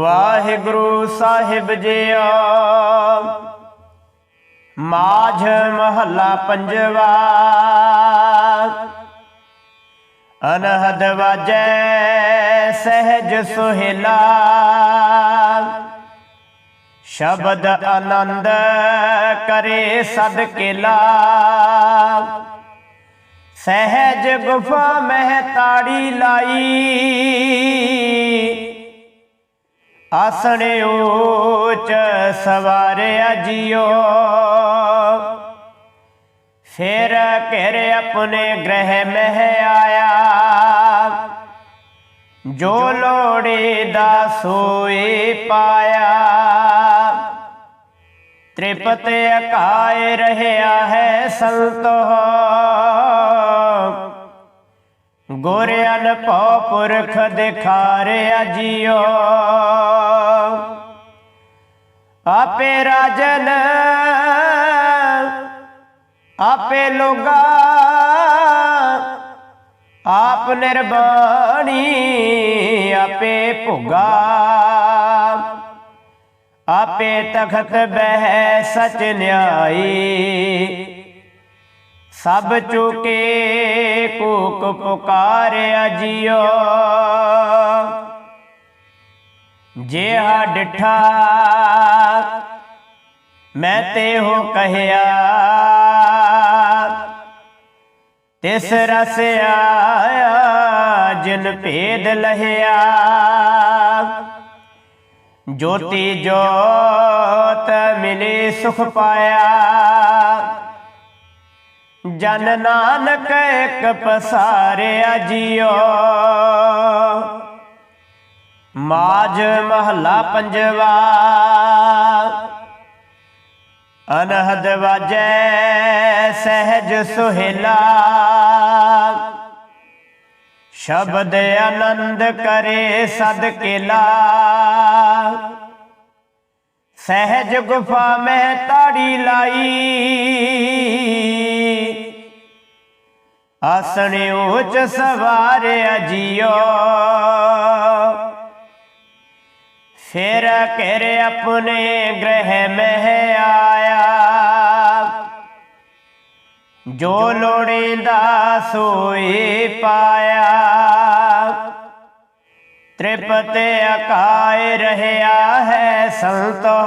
ਵਾਹਿਗੁਰੂ ਸਾਹਿਬ JIO. Majh ਮਹੱਲਾ ਪੰਜਵਾ। ਅਨਹਦ ਵਾਜੈ ਸਹਿਜ ਸੁਹਿਲਾ। ਸ਼ਬਦ ਆਨੰਦ ਕਰੇ ਸਦ ਕੇਲਾ। ਸਹਿਜ ਗੁਫਾ ਮਹਿ ਤਾੜੀ ਲਾਈ। ਆਸਣ ਊਚ ਸਵਾਰਿਆ ਜਿਉ ਫਿਰ ਘੇਰ ਆਪਣੇ ਗ੍ਰਹਿ ਮਹਿ ਆਇਆ। ਜੋ ਲੋੜੇ ਦਾ ਸੋਏ ਪਾਇਆ। ਤ੍ਰਿਪਤ ਅਕਾਇ ਰਹਿਆ ਹੈ ਸੰਤੋ ਗੋਰਿਆਨ ਭਉ ਪੁਰਖ ਦਿਖਾਰਿਆ ਜਿਉ ਆਪੇ ਰਾਜਨ, ਆਪੇ ਲੋਗਾ, ਆਪ ਨਿਰਬਾਣੀ, ਆਪੇ ਭੁਗਾ। ਆਪੇ ਤਖਤ ਬਹਿ ਸਚ ਨਿਆਈ। ਸਭ ਚੁਕੇ ਕੂਕ ਪੁਕਾਰਿਆ ਜਿਉ ਜਿਹਾ ਡਿਠਾ ਮੈਂ ਤੇ ਹੋ ਕਹਿਆ, ਤਿਸ ਰਸ ਆਇਆ ਜਿਨ ਭੇਦ ਲਹਿਆ। ਜੋਤੀ ਜੋਤ ਮਿਲੇ ਸੁਖ ਪਾਇਆ। ਜਨ ਨਾਨਕ ਇੱਕ ਪਸਾਰਿਆ ਜਿਉ ਮਾਜ ਮਹੱਲਾ ਪੰਜਵਾ। ਅਨਹਦ ਵਾਜੈ ਸਹਿਜ ਸੁਹੇਲਾ। ਸ਼ਬਦ ਆਨੰਦ ਕਰੇ ਸਦ ਕੇਲਾ। ਸਹਿਜ ਗੁਫਾ ਮੈਂ ਤਾੜੀ ਲਾਈ। ਆਸਣ ਚ ਸਵਾਰਿਆ ਜਿਉ ਫਿਰ ਘੇਰ ਆਪਣੇ ਗ੍ਰਹਿ ਮਹਿ ਆਇਆ। ਜੋ ਲੋੜੀਂਦਾ ਸੋਈ ਪਾਇਆ। ਤ੍ਰਿਪਤ ਅਕਾਇ ਰਹਿਆ ਹੈ ਸੰਤੋ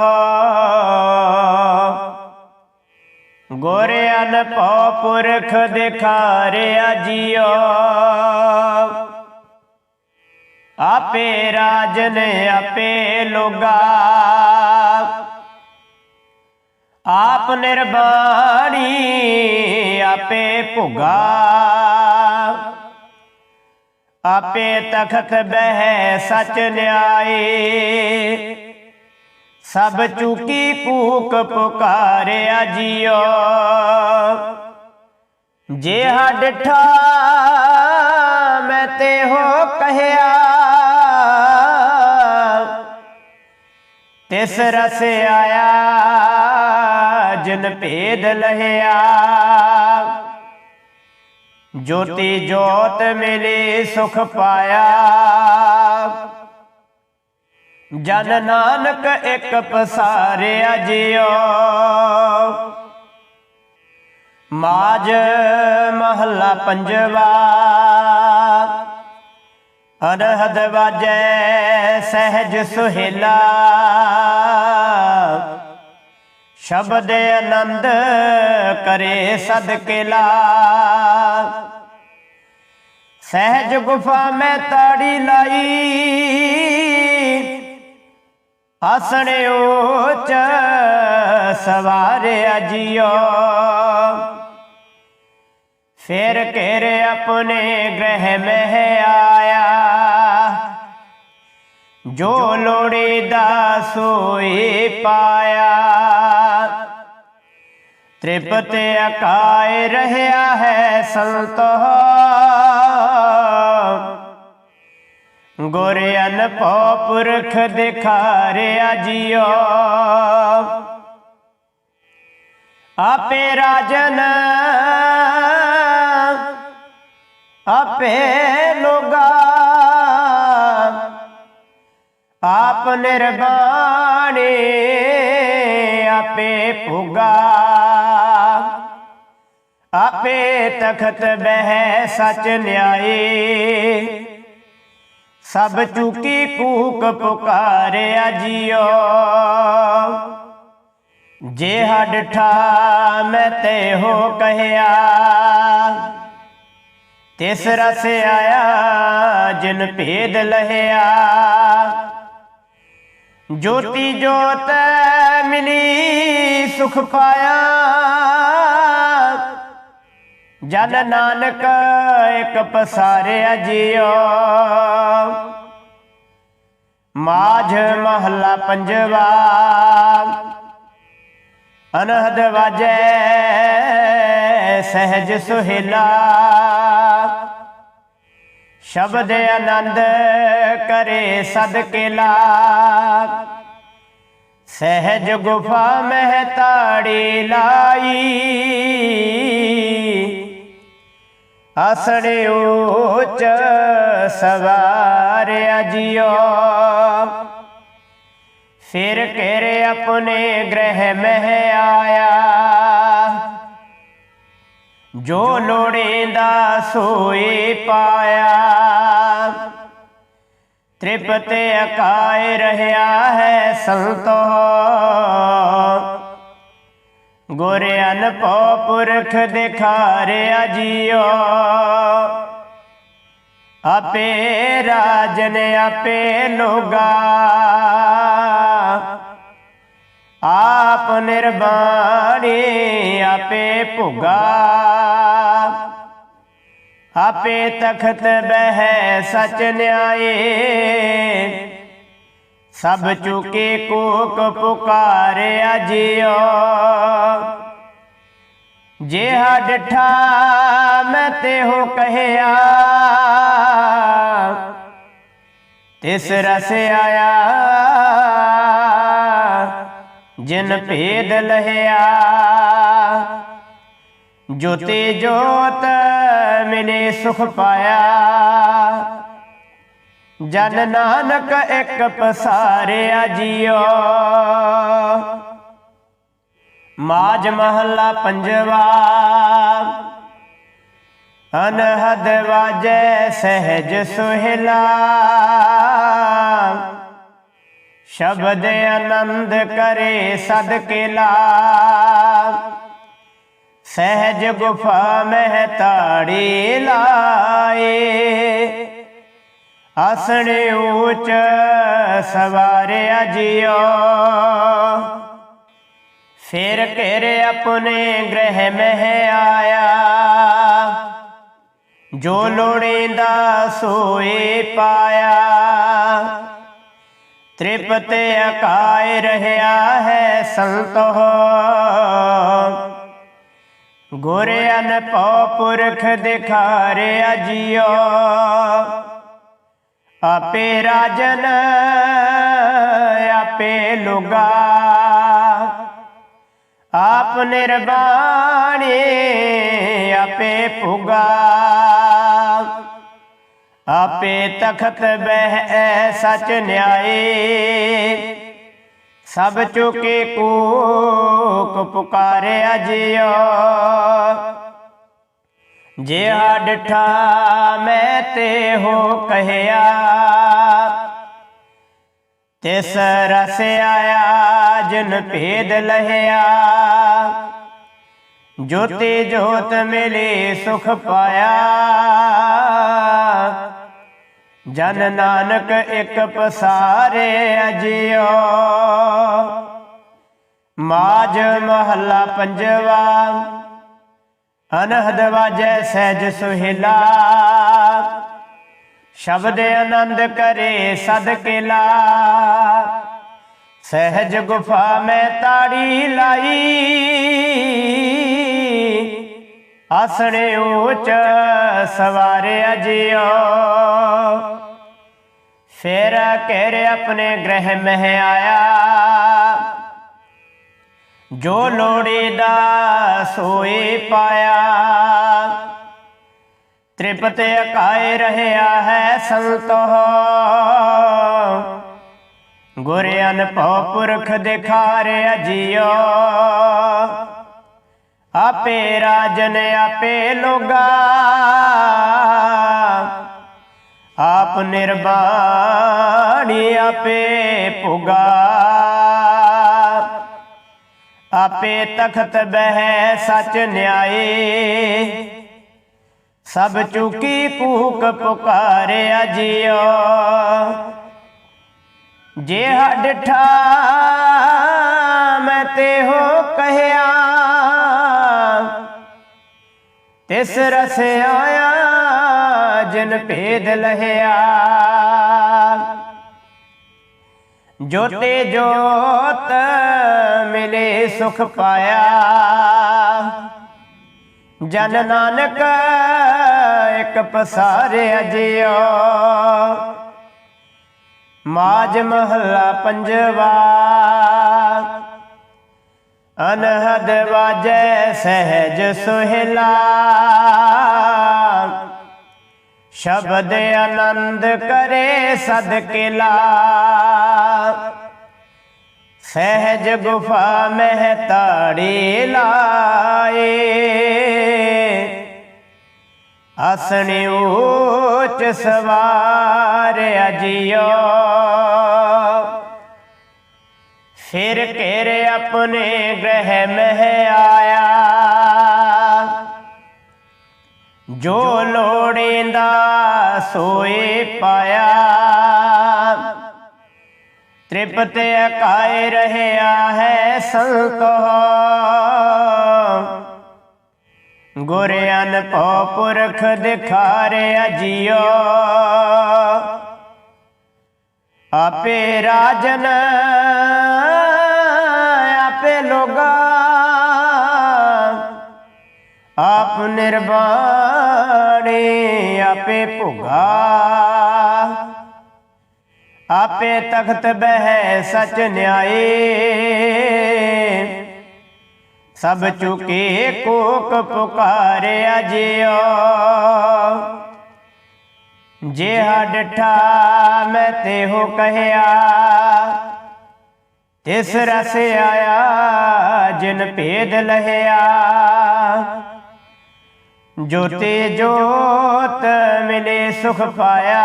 ਗੋਰਿਆਨ ਭਉ ਪੁਰਖ ਦਿਖਾਰਿਆ ਜਿਉ ਆਪੇ ਰਾਜਨ ਆਪੇ ਲੋਗਾ। ਆਪ ਨਿਰਬਾਣੀ, ਆਪੇ ਭੁਗਾ। ਆਪੇ ਤਖਤ ਬਹਿ ਸਚ ਨਿਆਏ। ਸਭ ਚੁਕੀ ਕੂਕ ਪੁਕਾਰਿਆ ਜਿਉ ਜਿਹਾ ਡਿਠਾ ਮੈਂ ਤੇ ਹੋ ਕਹਿਆ, ਤਿਸ ਰਸ ਆਇਆ, ਜਿਨ ਭੇਦ ਲਹਿਆ। ਜੋਤੀ ਜੋਤ ਮਿਲੇ ਸੁਖ ਪਾਇਆ। ਜਨ ਨਾਨਕ ਇੱਕ ਪਸਾਰਿਆ ਜਿਉ। ਮਾਜ ਮਹੱਲਾ ਪੰਜਵਾ। ਅਨਹਦ ਵਾਜੈ ਸਹਿਜ ਸੁਹੇਲਾ। ਸ਼ਬਦ ਆਨੰਦ ਕਰੇ ਸਦ ਕੇਲਾ। ਸਹਿਜ ਗੁਫਾ ਮੈਂ ਤਾੜੀ ਲਾਈ। ਆਸਣ ਉੱਚ ਸਵਾਰਿਆ ਜਿਉ ਫਿਰ ਘੇਰ ਆਪਣੇ ਗ੍ਰਹਿ ਮਹਿ ਆਇਆ। ਜੋ ਲੋੜੇ ਦਾ ਸੋਈ ਪਾਇਆ। ਤ੍ਰਿਪਤ ਅਕਾਇ ਰਹਿਆ ਹੈ ਸੰਤੋ ਗੁਰਿਆਨ ਭਉ ਪੁਰਖ ਦਿਖਾਰਿਆ ਜਿਉ ਆਪੇ ਰਾਜਨ, ਆਪੇ ਲੋਗਾ, ਆਪ ਨਿਰਬਾਣੇ, ਆਪੇ ਭੁਗਾ। ਆਪੇ ਤਖਤ ਬਹਿ ਸਚ ਨਿਆਏ ਸਭ ਚੁਕੀ ਕੂਕ ਪੁਕਾਰਿਆ ਜਿਉ ਜੇ ਹੱਡ ਠਾ ਮੈਂ ਤੇ ਹੋ ਕਹਿਆ, ਤਿਸ ਰਸ ਆਇਆ ਜਿਨ ਭੇਦ ਲਹਿਆ। ਜੋਤੀ ਜੋਤ ਮਿਲੀ ਸੁਖ ਪਾਇਆ। ਜਨ ਨਾਨਕ ਇੱਕ ਪਸਾਰਿਆ ਜਿਉ ਮਾਝ ਮਹੱਲਾ ਪੰਜਵਾ। ਅਨਹਦ ਵਾਜੈ, ਸਹਿਜ ਸੁਹਿਲਾ। ਸ਼ਬਦ ਆਨੰਦ ਕਰੇ ਸਦਕੇਲਾ ਸਹਿਜ ਗੁਫਾ ਮਹਿ ਤਾੜੀ ਲਾਈ। ਅਸੜੇ ਉੱਚ ਸਵਾਰ ਅਜਿਓ। ਫਿਰ ਘੇਰੇ ਆਪਣੇ ਗ੍ਰਹਿ ਮਹਿ ਆਇਆ। ਜੋ ਲੋੜੇਂਦਾ ਸੋਏ ਪਾਇਆ। ਤ੍ਰਿਪਤ ਅਕਾਇ ਰਹਾ ਹੈ ਸੰਤੋ। ਅਨਪੋ ਪੁਰਖ ਦਿਖਾਰਿਆ ਜਿਓ। ਆਪੇ ਰਾਜਨ ਆਪੇ ਲੋਗਾ। ਆਪ ਨਿਰਬਾਣੀ ਆਪੇ ਭੁਗਾ। ਆਪੇ ਤਖਤ ਬਹਿ ਸਚ ਨਿਆਏ। ਸਭ ਚੁਕੇ ਕੋਕ ਪੁਕਾਰਿਆ ਜਿਓ। ਜੇ ਡਠਾ ਮੈਂ ਤੇ ਹੋ ਕਹਿਆ। ਤਿਸ ਰਸ ਆਇਆ। ਜਿਨ ਭੇਦ ਲਹਿਆ। ਜੋਤੇ ਜੋਤ ਮਿਲੇ ਸੁਖ ਪਾਇਆ। ਜਨ ਨਾਨਕ ਇੱਕ ਪਸਾਰਿਆ ਜੀਓ। ਮਾਜ ਮਹੱਲਾ ਪੰਜਵਾ। ਅਨਹਦ ਵਾਜੈ ਸਹਿਜ ਸੁਹਿਲਾ। ਸ਼ਬਦ ਆਨੰਦ ਕਰੇ ਸਦਕੇਲਾ ਸਹਿਜ ਗੁਫਾ ਮਹਿ ਤਾੜੀ ਲਾਏ। ਆਸਣੇ ਉੱਚ ਸਵਾਰਿਆ ਜਿਓ ਫਿਰ ਘੇਰੇ ਆਪਣੇ ਗ੍ਰਹਿ ਮਹਿ ਆਇਆ। ਜੋ ਲੋੜੀਂਦਾ ਸੋਏ ਪਾਇਆ। ਤ੍ਰਿਪਤ ਅਕਾਇ ਰਹਾ ਹੈ ਸੰਤੋ। ਗੁਰ ਅਨਪੋ ਪੁਰਖ ਦਿਖਾਰਿਆ ਜਿਓ। ਆਪੇ ਰਾਜਨ, ਆਪੇ ਲੁਗਾ। ਆਪ ਨਿਰਬਾਣੀ ਆਪੇ ਭੁਗਾ ਆਪੇ ਤਖਤ ਬਹਿ ਸਚ ਨਿਆਏ ਸਭ ਚੁਕੇ ਕੂਕ ਪੁਕਾਰੇ ਅਜਿਓ ਜੇ ਡਠਾ ਮੈਂ ਤੇ ਹੋ ਕਹਿਆ। ਤਿਸ ਰਸ ਆਇਆ, ਜਿਨ ਭੇਦ ਲਹਿਆ। ਜੋਤੀ ਜੋਤ ਮਿਲੀ, ਸੁਖ ਪਾਇਆ। ਜਨ ਨਾਨਕ ਇੱਕ ਪਸਾਰੇ ਅਜਿਓ। ਮਾਜ ਮਹੱਲਾ ਪੰਜਵਾ। ਅਨਹਦ ਵਾਜੈ ਸਹਿਜ ਸੁਹਿਲਾ। ਸ਼ਬਦ ਆਨੰਦ ਕਰੇ ਸਦਕੇਲਾ ਸਹਿਜ ਗੁਫਾ ਮੈਂ ਤਾੜੀ ਲਾਈ। ਆਸਣੇ ਉੱਚ ਸਵਾਰੇ ਅਜਿਓ। ਫੇਰ ਘੇਰੇ ਆਪਣੇ ਗ੍ਰਹਿ ਮਹਿ ਆਇਆ। ਜੋ ਲੋੜੀਦਾ ਸੋਏ ਪਾਇਆ। ਤ੍ਰਿਪਤ ਅਕਾਏ ਰਹਾ ਹੈ ਸੰਤੋ ਗੁਰ ਅਨਭਉ ਪੁਰਖ ਦਿਖਾਰੇ ਅਜੀਓ ਆਪੇ ਰਾਜਨ ਆਪੇ ਲੋਗਾ। ਆਪ ਨਿਰਬਾਣੀ ਆਪੇ ਪੁਗਾ। ਆਪੇ ਤਖਤ ਬਹਿ ਸਚ ਨਿਆਏ ਸਭ ਚੁਕੀ ਕੂਕ ਪੁਕਾਰਿਆ ਜਿਉ ਜੇ ਡਿਠਾ ਮੈਂ ਤੇ ਹੋ ਕਹਿਆ ਤਿਸ ਰਸ ਆਇਆ ਜਿਨ ਭੇਦ ਲਹਿਆ। ਜੋਤੇ ਜੋਤ ਮਿਲੇ ਸੁਖ ਪਾਇਆ। ਜਨ ਨਾਨਕ ਇੱਕ ਪਸਾਰਿਆ ਜਿਉ ਮਾਜ ਮਹੱਲਾ ਪੰਜਵਾ। ਅਨਹਦ ਵਾਜੈ ਸਹਿਜ ਸੁਹਿਲਾ। ਸ਼ਬਦ ਆਨੰਦ ਕਰੇ ਸਦਕਿਲਾ। ਸਹਿਜ ਗੁਫਾ ਮਹਿ ਤਾੜੀ ਲਾਏ। ਆਸਣੀ ਉੱਚ ਸਵਾਰ ਅਜਿਓ। ਫਿਰ ਘੇਰੇ ਆਪਣੇ ਗ੍ਰਹਿ ਮਹਿ ਆਇਆ। ਜੋ ਲੋੜੀਂਦਾ ਸੋਏ ਪਾਇਆ। ਤ੍ਰਿਪਤ ਅਕਾਇ ਰਹਿਆ ਹੈ ਸੰਤੋ ਗੁਰ ਅਨਭਉ ਪੁਰਖ ਦਿਖਾਰਿਆ ਜਿਉ ਆਪੇ ਰਾਜਨ, ਆਪੇ ਲੋਗਾ। ਆਪ ਨਿਰਵਾਣੇ, ਆਪੇ ਭੁਗਾ। ਆਪੇ ਤਖਤ ਬਹਿ ਸਚ ਨਿਆਏ ਸਭ ਚੁਕੇ ਕੋਕ ਪੁਕਾਰਿਆ ਜਿਉ ਜੇ ਡਠਾ ਮੈਂ ਤੇ ਹੋ ਕਹਿਆ, ਤਿਸ ਰਸ ਆਇਆ ਜਿਨ ਭੇਦ ਲਹਿਆ। ਜੋਤੇ ਜੋਤ ਮਿਲੇ ਸੁਖ ਪਾਇਆ,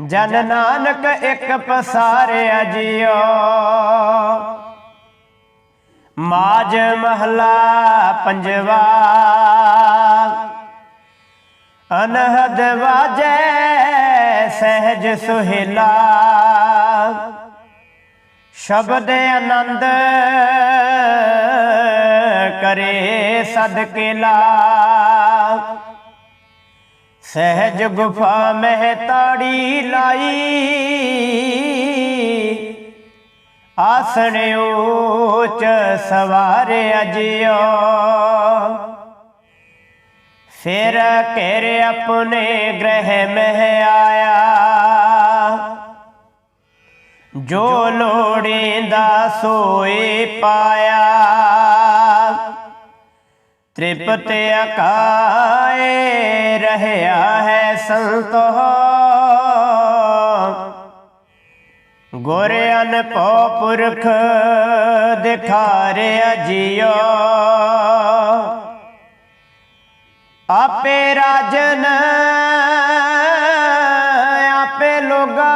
ਜਨ ਨਾਨਕ ਇੱਕ ਪਸਾਰਿਆ ਜਿਉ ਮਾਜ ਮਹਲਾ ਪੰਜਵਾ। ਅਨਹਦ ਵਾਜੈ ਸਹਿਜ ਸੁਹਿਲਾ। ਸ਼ਬਦ ਆਨੰਦ ਕਰੇ ਸਦਕਿਲਾ ਸਹਿਜ ਗੁਫਾ ਮਹਿ ਤਾੜੀ ਲਾਈ। ਆਸਣ ਉੱਚ ਸਵਾਰੇ ਅਜਿਓ। ਫਿਰ ਘੇਰੇ ਆਪਣੇ ਗ੍ਰਹਿ ਮਹਿ ਆਇਆ। ਜੋ ਲੋੜੀਂਦਾ ਸੋਏ ਪਾਇਆ। ਤ੍ਰਿਪਤ ਅਕਾਏ, ਰਹਿਆ ਹੈ ਸੰਤੋ ਗੁਰ ਅਨਭਉ ਪੁਰਖ ਦਿਖਾਰਿਆ ਜਿਉ ਆਪੇ ਰਾਜਨ, ਆਪੇ ਲੋਗਾ।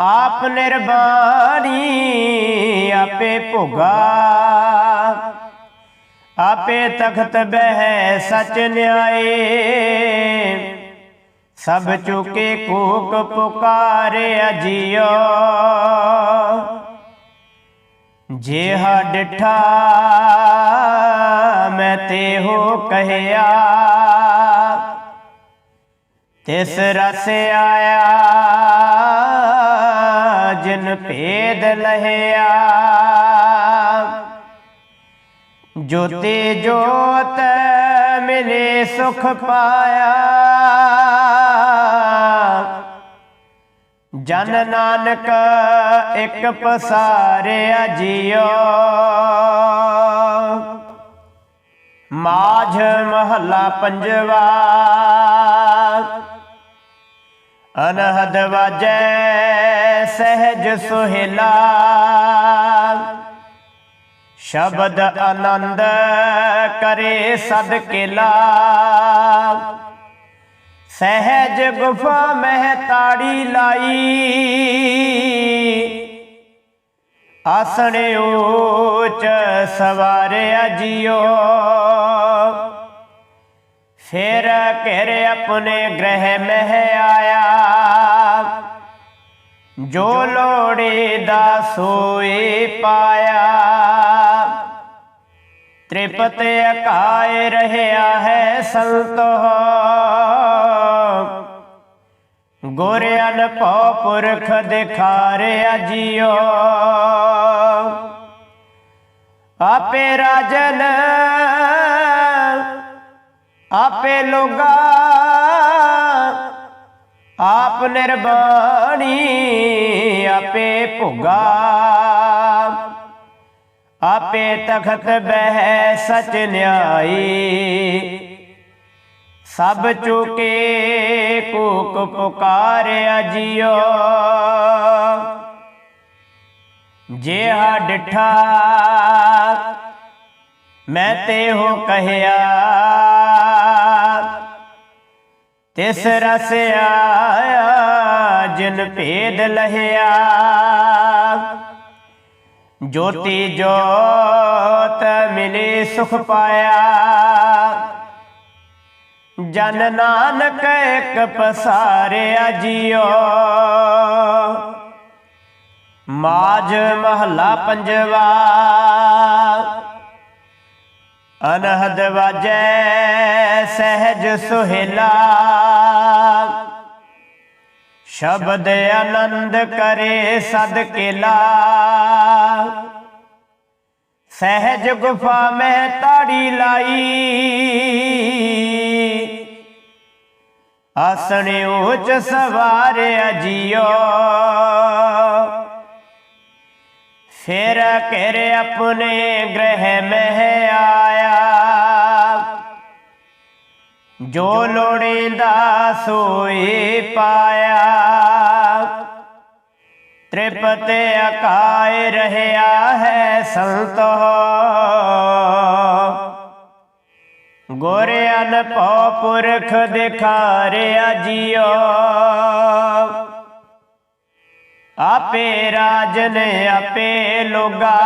ਆਪ ਨਿਰਬਾਣੀ, ਆਪੇ ਭੋਗਾ। ਆਪੇ ਤਖਤ ਬਹਿ ਸਚ ਨਿਆਏ। ਸਭ ਚੁਕੇ ਕੂਕ ਪੁਕਾਰਿਆ ਜਿਉ ਜਿਹਾ ਡਿਠਾ ਮੈਂ ਤੇ ਹੋ ਕਹਿਆ। ਤਿਸ ਰਸ ਆਇਆ, ਜਿਨ ਭੇਦ ਲਹਿਆ। ਜੋਤੇ ਜੋਤ ਮਿਲੇ ਸੁਖ ਪਾਇਆ। ਜਨ ਨਾਨਕ ਇੱਕ ਪਸਾਰਿਆ ਜਿਉ ਮਾਝ ਮਹੱਲਾ ਪੰਜਵਾ। ਅਨਹਦ ਵਾਜੈ ਸਹਿਜ ਸੁਹਿਲਾ। ਸ਼ਬਦ ਆਨੰਦ ਕਰੇ ਸਦ ਕਿਲਾ। ਸਹਿਜ ਗੁਫਾ ਮਹਿ ਤਾੜੀ ਲਾਈ। ਆਸਣ ਊਚ ਸਵਾਰਿਆ ਜਿਉ ਫੇਰ ਘਿਰ ਆਪਣੇ ਗ੍ਰਹਿ ਮਹਿ ਆਇਆ। ਜੋ ਲੋੜੇ ਦਾ ਸੋਏ ਪਾਇਆ। ਤ੍ਰਿਪਤ ਅਕਾਏ ਰਹਿਆ ਹੈ ਸੰਤੋ। ਗੁਰ ਅਨਭਉ ਪੁਰਖ ਦਿਖਾਰਿਆ ਜਿਉ ਆਪੇ ਰਾਜਨ, ਆਪੇ ਲੋਗਾ, ਆਪ ਨਿਰਬਾਣੀ, ਆਪੇ ਭੁਗਾ। ਆਪੇ ਤਖਤ ਬਹਿ ਸਚ ਨਿਆਈ। ਸਭ ਚੁਕੇ ਕੂਕ ਪੁਕਾਰਿਆ ਜਿਉ ਜਿਹਾ ਡਿਠਾ ਮੈਂ ਤੇ ਹੋ ਕਹਿਆ। ਤਿਸ ਰਸ ਆਇਆ ਜਿਨ ਭੇਦ ਲਹਿਆ। ਜੋਤੀ ਜੋਤ ਮਿਲੇ ਸੁਖ ਪਾਇਆ। ਜਨ ਨਾਨਕ ਇੱਕ ਪਸਾਰਿਆ ਜਿਉ ਮਾਜ ਮਹਲਾ ਪੰਜਵਾ। ਅਨਹਦ ਵਾਜੈ ਸਹਿਜ ਸੁਹਿਲਾ। ਸ਼ਬਦ ਆਨੰਦ ਕਰੇ ਸਦ ਕਿਲਾ। ਸਹਿਜ ਗੁਫਾ ਮੈਂ ਤਾੜੀ ਲਾਈ। ਆਸਣ ਉੱਚ ਸਵਾਰੇ ਅਜੀਓ। ਫਿਰ ਘਿਰ ਆਪਣੇ ਗ੍ਰਹਿ ਮਹਿ ਆਇਆ। ਜੋ ਲੋੜੀਂਦਾ ਸੋਏ ਪਾਇਆ। ਤ੍ਰਿਪਤ ਅਕਾਇ ਰਹਿਆ ਹੈ ਸੰਤ ਗੁਰ ਅਨਭਉ ਪੁਰਖ ਦਿਖਾਰਿਆ ਜੀਓ। ਆਪੇ ਰਾਜਨ ਆਪੇ ਲੋਗਾ।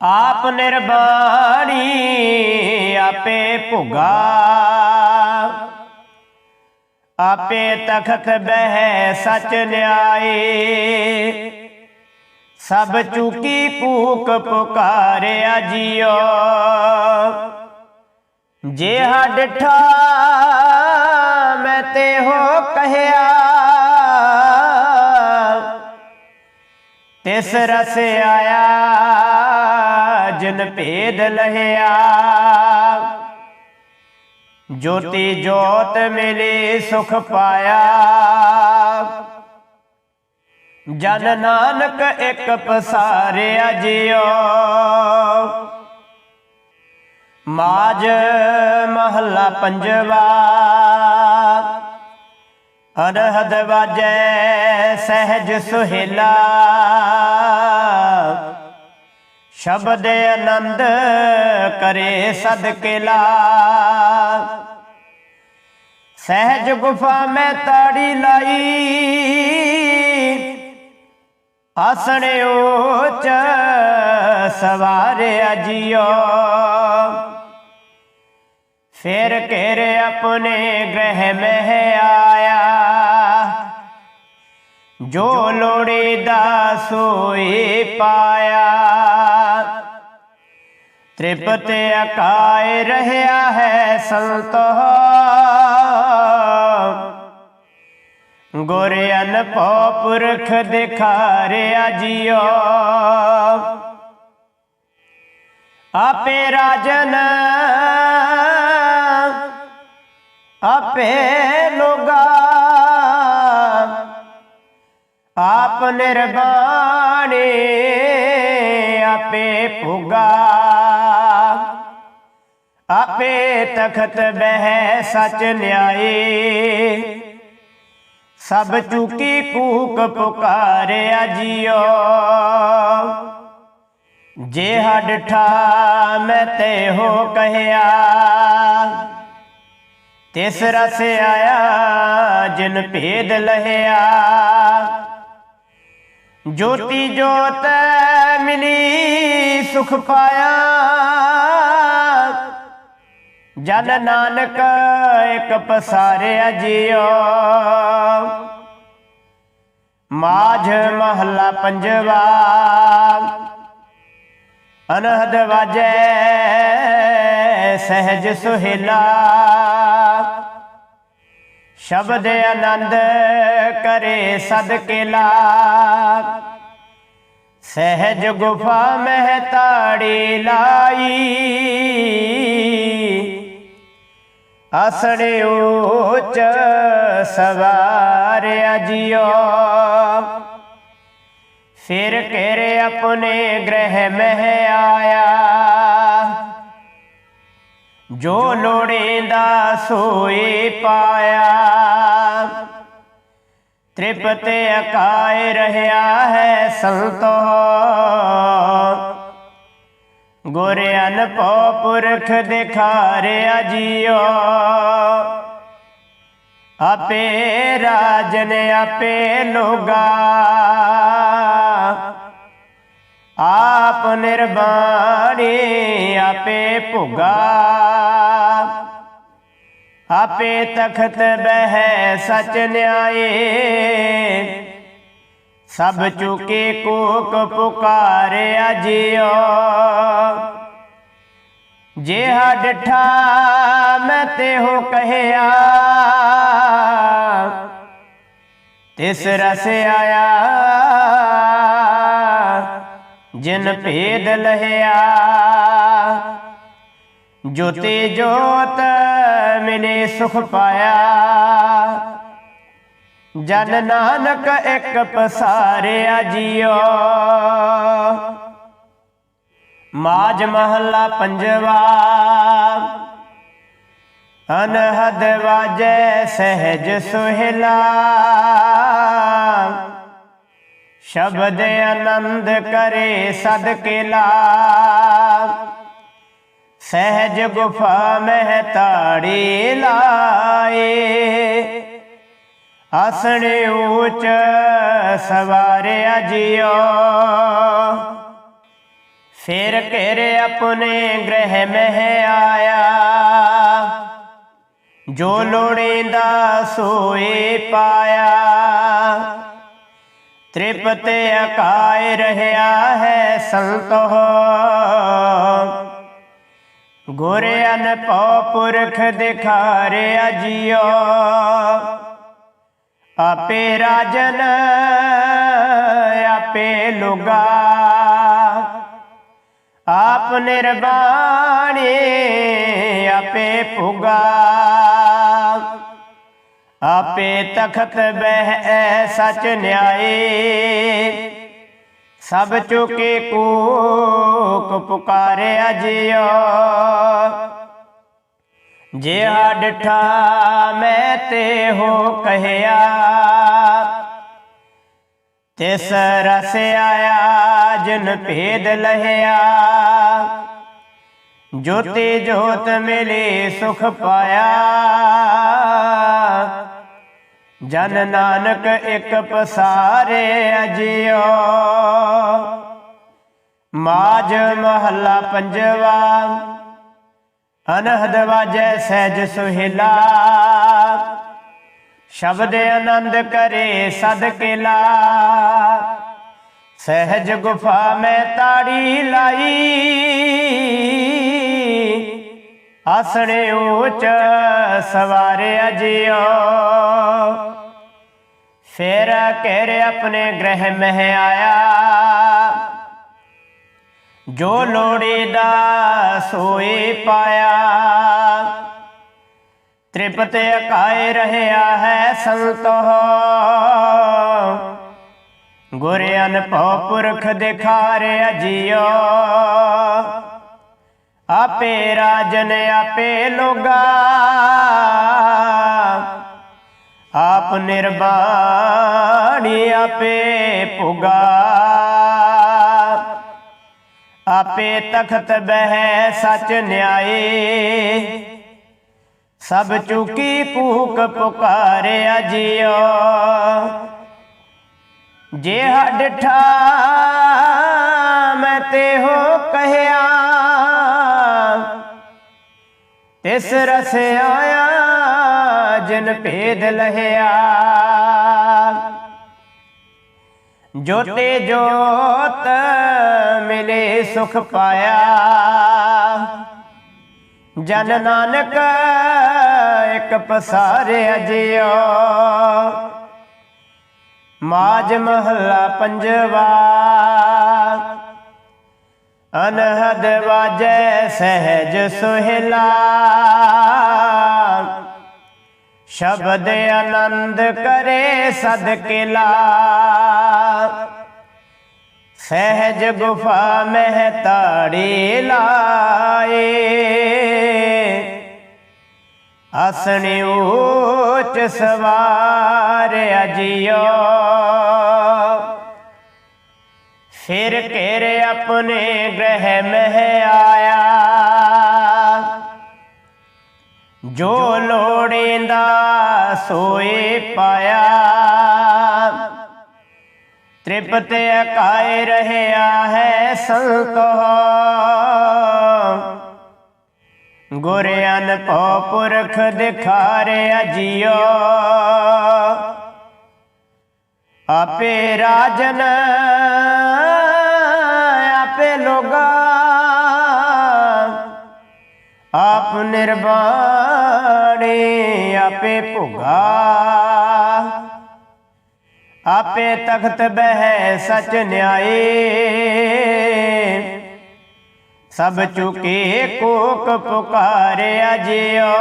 ਆਪ ਨਿਰਬਾਣੀ ਆਪੇ ਭੁਗਾ ਆਪੇ ਤਖਤ ਬਹਿ ਸਚ ਨਿਆਏ ਸਭ ਚੁਕੀ ਕੂਕ ਪੁਕਾਰਿਆ ਜਿਉ ਜਿਹਾ ਡਿਠਾ ਮੈਂ ਤੇ ਹੋ ਕਹਿਆ ਤਿਸ ਰਸ ਆਇਆ ਜਿਨ ਭੇਦ ਲਹਿਆ। ਜੋਤੀ ਜੋਤ ਮਿਲੀ ਸੁਖ ਪਾਇਆ। ਜਨ ਨਾਨਕ ਇੱਕ ਪਸਾਰਿਆ ਜਿਉ। ਮਾਜ ਮਹੱਲਾ ਪੰਜਵਾ। ਅਰਹਦ ਵਾਜੈ ਸਹਿਜ ਸੁਹੇਲਾ। ਸ਼ਬਦ ਆਨੰਦ ਕਰੇ ਸਦ ਕਿਲਾ ਸਹਿਜ ਗੁਫਾ ਮੈਂ ਤਾੜੀ ਲਾਈ ਆਸਣ ਉੱਚ ਸਵਾਰੇ ਜਿਉ ਫਿਰ ਘੇਰ ਆਪਣੇ ਗ੍ਰਹਿ ਮਹਿ ਆਇਆ। ਜੋ ਲੋੜੇ ਦਾ ਸੋਈ ਪਾਇਆ। ਤ੍ਰਿਪਤ ਅਕਾਏ ਰਹਿਆ ਹੈ ਸੰਤੋ। ਗੁਰ ਅਨਭਉ ਪੁਰਖ ਦਿਖਾਰਿਆ ਜਿਉ ਆਪੇ ਰਾਜਨ, ਆਪੇ ਲੋਗਾ। ਆਪ ਨਿਰਬਾਣੇ, ਆਪੇ ਭੁਗਾ ਆਪੇ ਤਖਤ ਬਹਿ ਸਚ ਨਿਆਏ ਸਭ ਚੁਕੀ ਕੂਕ ਪੁਕਾਰਿਆ ਜਿਉ ਜੇ ਹਡਠਾ ਮੈਂ ਤੇ ਹੋ ਕਹਿਆ ਤਿਸ ਰਸ ਆਇਆ ਜਿਨ ਭੇਦ ਲਹਿਆ ਜੋਤੀ ਜੋਤ ਮਿਲੀ ਸੁਖ ਪਾਇਆ ਜਨ ਨਾਨਕ, ਇੱਕ ਪਸਾਰਿਆ ਜਿਉ ਮਾਝ ਮਹੱਲਾ ਪੰਜਵਾ। ਅਨਹਦ ਵਾਜੈ, ਸਹਿਜ ਸੁਹੇਲਾ। ਸ਼ਬਦ ਆਨੰਦ ਕਰੇ ਸਦਕੇਲਾ ਸਹਿਜ ਗੁਫਾ ਮਹਿ ਤਾੜੀ ਲਾਈ। ਅਸੜੇ ਉੱਚ ਸਵਾਰਿਆ ਜਿਉ ਫਿਰ ਘੇਰੇ ਆਪਣੇ ਗ੍ਰਹਿ ਮਹਿ ਆਇਆ। ਜੋ ਲੋੜੀਂਦਾ ਸੋਈ ਪਾਇਆ। ਤ੍ਰਿਪਤ ਅਕਾਇ ਰਹਾ ਹੈ ਸੰਤੋ। ਗੁਰ ਅਨਪੋ ਪੁਰਖ ਦਿਖਾਰਿਆ ਜੀਓ। ਆਪੇ ਰਾਜਨ ਆਪੇ ਲੋਗਾ। ਆਪ ਨਿਰਬਾਣੀ, ਆਪੇ ਭੁਗਾ। ਆਪੇ ਤਖਤ ਬਹਿ ਸਚ ਨਿਆਏ। ਸਭ ਚੁਕੇ ਕੋਕ ਪੁਕਾਰਿਆ ਜਿਉ ਜੇ ਡਠਾ ਮੈਂ ਤੇ ਹੋ ਕਹਿਆ ਤਿਸ ਰਸ ਆਇਆ ਜਿਨ ਭੇਦ ਲਹਿਆ ਜੋਤੀ ਜੋਤ ਮਿਲੇ ਸੁਖ ਪਾਇਆ ਜਨ ਨਾਨਕ ਇੱਕ ਪਸਾਰਿਆ ਜੀਓ। ਮਾਜ ਮਹੱਲਾ ਪੰਜਵਾ। ਅਨਹਦ ਵਾਜੈ ਸਹਿਜ ਸੁਹਿਲਾ। ਸ਼ਬਦ ਆਨੰਦ ਕਰੇ ਸਦ ਸਦਕੇਲਾ ਸਹਿਜ ਗੁਫਾ ਮਹਿ ਤਾੜੀ ਲਾਏ। ਆਸਣੇ ਉੱਚ ਸਵਾਰਿਆ ਜਿਉ ਫਿਰ ਘੇਰੇ ਆਪਣੇ ਗ੍ਰਹਿ ਮਹਿ ਆਇਆ। ਜੋ ਲੋੜੀਂਦਾ ਸੋਏ ਪਾਇਆ। ਤ੍ਰਿਪਤ ਅਕਾਇ ਰਹਿਆ ਹੈ ਸੰਤੋ। ਗੁਰ ਅਨਪੋ ਪੁਰਖ ਦਿਖਾਰਿਆ ਜਿਉ ਆਪੇ ਰਾਜਨ, ਆਪੇ ਲੁਗਾ। ਆਪ ਨਿਰਬਾਣੀ ਆਪੇ ਪੁਗਾ ਆਪੇ ਤਖਤ ਬਹਿ ਸਚ ਨਿਆਏ। ਸਭ ਚੁਕੇ ਕੂਕ ਪੁਕਾਰੇ ਜਿਉ ਜੇ ਡਠਾ ਮੈਂ ਤੇ ਹੋ ਕਹਿਆ, ਤਿਸ ਰਸ ਆਇਆ ਜਿਨ ਭੇਦ ਲਹਿਆ। ਜੋਤੀ ਜੋਤ ਮਿਲੇ ਸੁਖ ਪਾਇਆ। ਜਨ ਨਾਨਕ ਇੱਕ ਪਸਾਰੇ ਅਜਿਓ। ਮਾਜ ਮਹੱਲਾ ਪੰਜਵਾ। ਅਨਹਦ ਵਾਜੈ ਸਹਿਜ ਸੁਹੇਲਾ। ਸ਼ਬਦ ਆਨੰਦ ਕਰੇ ਸਦ ਸਦਕੇਲਾ ਸਹਿਜ ਗੁਫਾ ਮੈਂ ਤਾੜੀ ਲਾਈ। ਆਸਣੇ ਉੱਚ ਸਵਾਰੇ ਜਿਉ ਫੇਰ ਘੇਰੇ ਆਪਣੇ ਗ੍ਰਹਿ ਮਹਿ ਆਇਆ। ਜੋ ਲੋੜੀਦਾ ਸੋਏ ਪਾਇਆ, ਤ੍ਰਿਪਤ ਅਕਾਏ ਰਹਾ ਹੈ ਸੰਤੋ। ਗੁਰ ਅਨਭਉ ਪੁਰਖ ਦਿਖਾਰਿਆ ਅਜੀਓ ਆਪੇ ਰਾਜਨ ਆਪੇ ਲੋਗਾ। ਆਪ ਨਿਰਬਾਣੀ ਆਪੇ ਭੁਗਾ ਆਪੇ ਤਖਤ ਬਹਿ ਸਚ ਨਿਆਏ। ਸਭ ਚੁਕੀ ਕੂਕ ਪੁਕਾਰਿਆ ਜਿਉ ਜੇ ਡਿਠਾ ਮੈਂ ਤੇ ਹੋ ਕਹਿਆ, ਤਿਸ ਰਸ ਆਇਆ ਜਿਨ ਭੇਦ ਲਹਿਆ। ਜੋਤੇ ਜੋਤ ਮਿਲੇ ਸੁਖ ਪਾਇਆ। ਜਨ ਨਾਨਕ ਇੱਕ ਪਸਾਰੇ ਅਜਿਓ। ਮਾਜ ਮਹੱਲਾ ਪੰਜਵਾ। ਅਨਹਦ ਵਾਜੈ ਸਹਿਜ ਸੁਹਿਲਾ। ਸ਼ਬਦ ਆਨੰਦ ਕਰੇ ਸਦਕਿਲਾ ਸਹਿਜ ਗੁਫਾ ਮਹਿ ਤਾੜੀ ਲਾਏ। ਆਸਣੀ ਉੱਚ ਸਵਾਰ ਅਜਿਓ। ਫਿਰ ਘੇਰੇ ਆਪਣੇ ਗ੍ਰਹਿ ਮਹਿ ਆਇਆ। ਜੋ ਲੋੜੀਂਦਾ ਸੋਏ ਪਾਇਆ। ਤ੍ਰਿਪਤ ਅਕਾਇ ਰਹਿਆ ਹੈ ਸੰਤੋ ਗੁਰ ਅਨਪੋ ਪੁਰਖ ਦਿਖਾਰਿਆ ਜਿਉ ਆਪੇ ਰਾਜਨ, ਆਪੇ ਲੋਗਾ। ਆਪ ਨਿਰਵਾਣੇ ਆਪੇ ਭੁਗਾ। ਆਪੇ ਤਖਤ ਬਹਿ ਸਚ ਨਿਆਏ। ਸਭ ਚੁਕੇ ਕੋਕ ਪੁਕਾਰਿਆ ਜਿਉ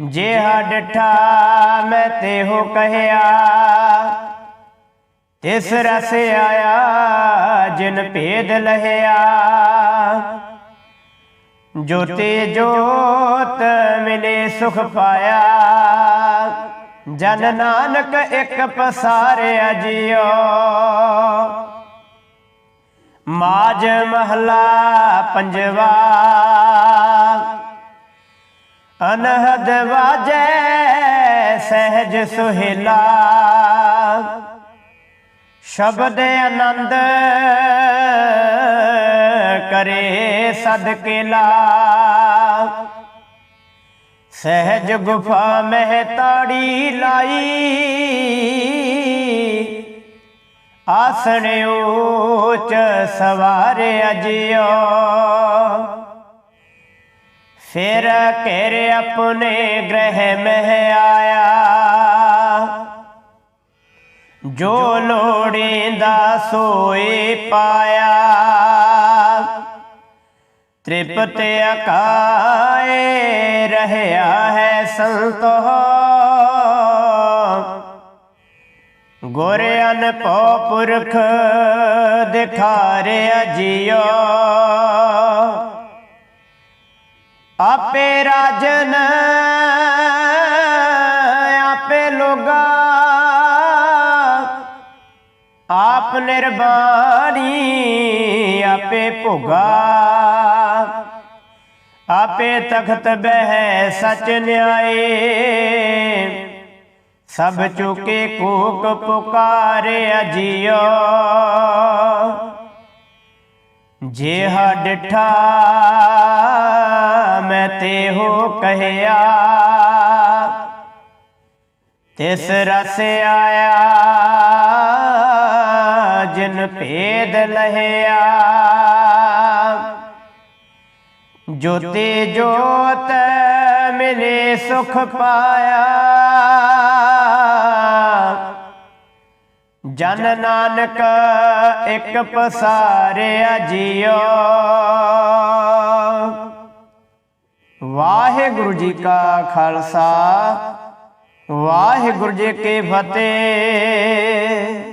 ਜੇ ਡਠਾ ਮੈਂ ਤੇ ਹੋ ਕਹਿਆ। ਤਿਸ ਰਸ ਆਇਆ, ਜਿਨ ਭੇਦ ਲਹਿਆ। ਜੋਤੇ ਜੋਤ ਮਿਲੇ ਸੁਖ ਪਾਇਆ। ਜਨ ਨਾਨਕ ਇੱਕ ਪਸਾਰਿਆ ਜਿਉ। ਮਾਜ ਮਹਲਾ ਪੰਜਵਾ। ਅਨਹਦ ਵਾਜੈ ਸਹਿਜ ਸੁਹਿਲਾ। ਸ਼ਬਦ ਆਨੰਦ ਕਰੇ ਸਦਕਿਲਾ ਸਹਿਜ ਗੁਫਾ ਮਹਿ ਤਾੜੀ ਲਾਈ। ਆਸਣ ਉੱਚ ਸਵਾਰੇ ਅਜਿਓ। ਫਿਰ ਘੇਰ ਆਪਣੇ ਗ੍ਰਹਿ ਮਹਿ ਆਇਆ। ਜੋ ਲੋੜੀਂਦਾ ਸੋਏ ਪਾਇਆ। ਤ੍ਰਿਪਤ ਅਕਾਏ ਰਹਿਆ ਹੈ ਸੰਤੋ। ਗੁਰ ਅਨਪੋ ਪੁਰਖ ਦਿਖਾਰਿਆ ਜਿਉ। ਆਪੇ ਰਾਜਨ, ਆਪੇ ਲੋਗਾ। ਆਪ ਨਿਰਬਾਣੀ, ਆਪੇ ਭੁਗਾ। ਆਪੇ ਤਖਤ ਬਹਿ ਸਚ ਨਿਆਏ। ਸਭ ਚੁਕੇ ਕੂਕ ਪੁਕਾਰਿਆ ਜਿਉ ਜਿਹਾ ਡਿਠਾ ਮੈਂ ਤੇ ਹੋ ਕਹਿਆ। ਤਿਸ ਰਸ ਆਇਆ, ਜਿਨ ਭੇਦ ਲਹਿਆ। ਜੋਤੇ ਜੋਤ ਮਿਲੇ ਸੁਖ ਪਾਇਆ। ਜਨ ਨਾਨਕ ਇੱਕ ਪਸਾਰਿਆ ਜੀਓ। ਵਾਹਿਗੁਰੂ ਜੀ ਕਾ ਖਾਲਸਾ, ਵਾਹਿਗੁਰੂ ਜੀ ਕੀ ਫਤਿਹ।